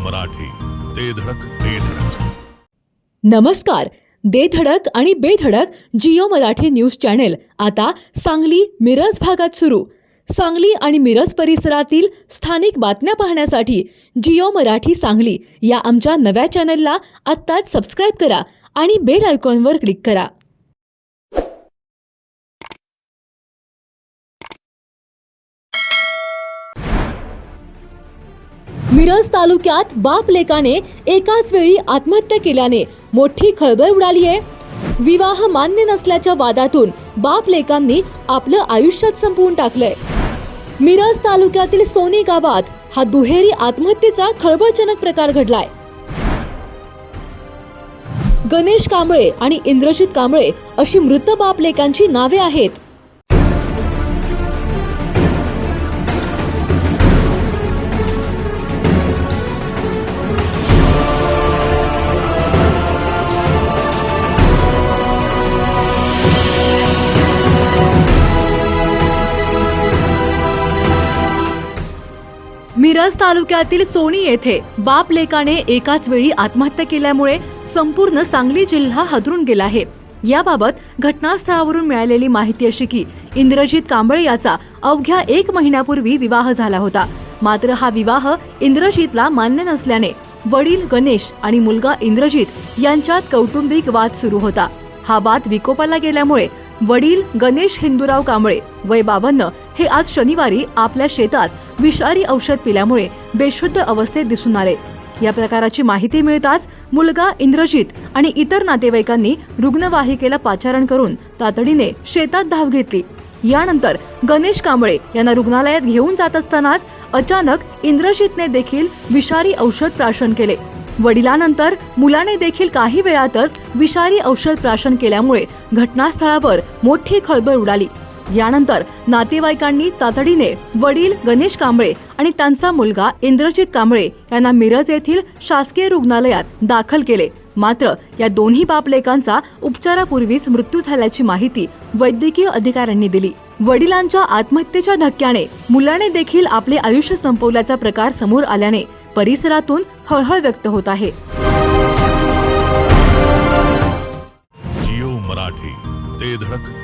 मराठी ते धडक ते धडक. नमस्कार दे धडक आणि बेधडक जिओ मराठी न्यूज चॅनेल. आता सांगली मिरज भागात सुरू. सांगली आणि मिरज परिसरातील स्थानिक बातम्या पाहण्यासाठी जिओ मराठी सांगली या आमच्या नव्या चॅनेलला आत्ताच सबस्क्राईब करा आणि बेल आयकॉनवर क्लिक करा. मिरज तालुक्यात बाप लेकाने एकाच वेळी आत्महत्या केल्याने मोठी खळबळ उडाली आहे. विवाह मान्य नसल्याच्या वादातून बाप लेकांनी आपलं आयुष्यात संपवून टाकलंय. मिरज तालुक्यातील सोनी गावात हा दुहेरी आत्महत्येचा खळबळजनक प्रकार घडलाय. गणेश कांबळे आणि इंद्रजित कांबळे अशी मृत बाप लेकांची नावे आहेत. मिरज तालुक्यातील सोनी येथे बाप लेकाने एकाच वेळी आत्महत्या केल्यामुळे संपूर्ण सांगली जिल्हा हादरून गेला आहे. याबाबत घटनास्थळावरून मिळालेली माहिती अशी की इंद्रजित कांबळे याचा अवघ्या एक महिन्यापूर्वी विवाह झाला होता. मात्र हा विवाह इंद्रजितला मान्य नसल्याने वडील गणेश आणि मुलगा इंद्रजित यांच्यात कौटुंबिक वाद सुरू होता. हा वाद विकोपाला गेल्यामुळे वडील गणेश हिंदूराव कांबळे वय बावन्न हे आज शनिवारी आपल्या शेतात विषारी औषध पिल्यामुळे बेशुद्ध अवस्थेत दिसून आले. या प्रकाराची माहिती मिळताच मुलगा इंद्रजित आणि इतर नातेवाईकांनी रुग्णवाहिकेला पाचारण करून तातडीने शेतात धाव घेतली. यानंतर गणेश कांबळे यांना रुग्णालयात घेऊन जात असतानाच अचानक इंद्रजितने देखील विषारी औषध प्राशन केले. वडिलांनंतर मुलाने देखील काही वेळातच विषारी औषध प्राशन केल्यामुळे घटनास्थळावर मोठी खळबळ उडाली. यानंतर नातेवाईकांनी तातडीने वडील गणेश कांबळे आणि त्यांचा मुलगा इंद्रजित कांबळे यांना मिरज येथील शासकीय रुग्णालयात दाखल केले. मात्र या दोन्ही बापलेकांचा उपचारापूर्वीच मृत्यू झाल्याची माहिती वैद्यकीय अधिकाऱ्यांनी दिली. वडिलांच्या आत्महत्येच्या धक्क्याने मुलाने देखील आपले आयुष्य संपवल्याचा प्रकार समोर आल्याने परिसरातून हळहळ व्यक्त होत आहे. जिओ मराठी ते धडक.